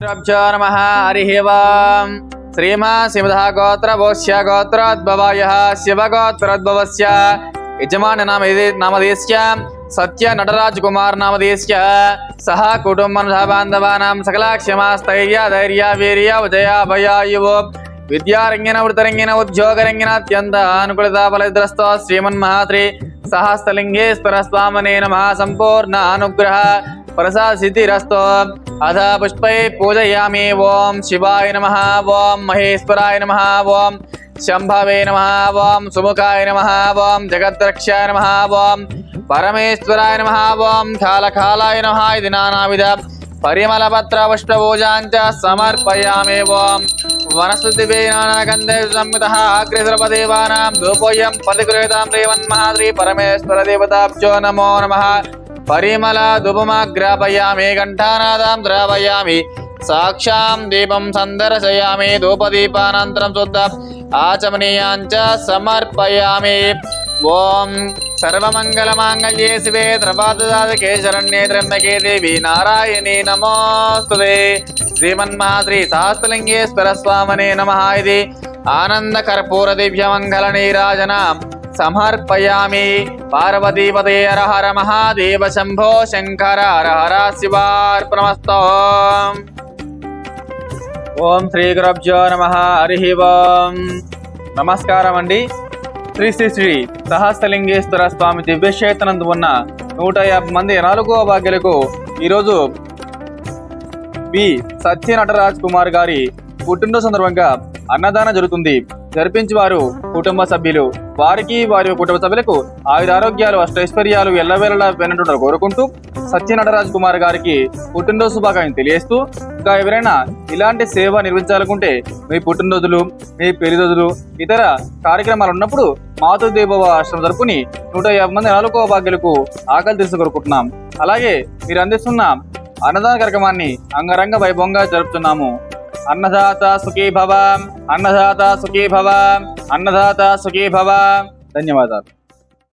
శ్రీరబ్జో నమ హరి ఓం శ్రీమా శివధ గోత్రభోష్య గోత్రోద్భవాయ శివగోత్రోద్భవస్య యజమాన నామ నామదేశ్య సత్య నటరాజ్ కుమార్ నామదేశ్య సహ కుటుంబ బాంధవానాం సకల క్షమాస్థైర్య ధైర్య వీర్య విజయ భయాయువో విద్యారంగిన వృతరంగిన ఉద్యోగరంగిన అత్యంత అనుకూలత ఫలద్రస్తో శ్రీమన్మహాత్రి సహస్రలింగేశ్వర స్వామనే నమ సంపూర్ణ అనుగ్రహ ప్రసాదిరస్తో అథ పుష్పై పూజయామి ఓం శివాయ నమ ఓం మహేశ్వరాయ నమ ఓం శంభవే నమ ఓం సుముఖాయ నమ ఓం జగద్రక్షాయ నమ ఓం పరమేశ్వరాయ నమ ఓం కాలకాలాయ నమ ఇది నానావిధ పరిమళపత్ర పుష్పపూజాంచ సమర్పయామి ఓం వనస్పతివేనాగంధే సంహిత అగ్రసర్వదేవానాం ధూపోయం పతిగృహీతాం రేవన్మహాద్రి పరమేశ్వర దేవతాభ్యో నమో నమః పరిమళ ధూపమాగ్రాపయామి ఘంటానాదాం ద్రావయామి సాక్షాం దీపం సందర్శయామి ధూపదీపానంతరం శుద్ధ ఆచమనీయాంచ సమర్పయామి. ఓం సర్వమంగళమాంగళ్యే శివే ద్రవాదకే శరణ్యే త్ర్యంబకే దేవి నారాయణి నమోస్తుతే. శ్రీమన్మహాశ్రీ సహస్రలింగేశ్వర స్వామనే నమ ఇది. ఆనంద కర్పూర దివ్య మంగళ సమర్పయామి. పార్వతీపదే హర మహాదేవ శంభో శంకర హర హర శివార్పణమస్తో. ఓం శ్రీ గురబ్జో నమ. హరి ఓం. నమస్కారం అండి. శ్రీ శ్రీ శ్రీ సహస్రలింగేశ్వర స్వామి దివ్యక్షేత్రనందు ఉన్న నూట యాభై మంది నాలుగో భాగ్యులకు ఈరోజు బి సత్య నటరాజ్ కుమార్ గారి పుట్టినరోజు సందర్భంగా అన్నదానం జరుగుతుంది. జరిపించి వారు కుటుంబ సభ్యులు వారికి వారి కుటుంబ సభ్యులకు ఆయుర ఆరోగ్యాలు అష్టైశ్వర్యాలు ఎల్లవేళలా వెనట కోరుకుంటూ సత్య నటరాజ్ కుమార్ గారికి పుట్టినరోజు శుభాకాంక్షలు తెలియజేస్తూ ఇంకా ఎవరైనా ఇలాంటి సేవ నిర్వహించాలనుకుంటే మీ పుట్టినరోజులు మీ పెళ్ళి రోజులు ఇతర కార్యక్రమాలు ఉన్నప్పుడు మాతృదేవవ ఆశ్రమం తరపుని నూట యాభై మంది నాలుగో భాగ్యులకు ఆకలి తీసుకోరుకుంటున్నాం అలాగే మీరు అందిస్తున్న అన్నదాన కార్యక్రమాన్ని అంగరంగ వైభవంగా జరుపుతున్నాము. అన్నదాత సుఖీ భవ. అన్నదాత సుఖీ భవ. అన్నదాత సుఖీ భవ. ధన్యవాదాలు.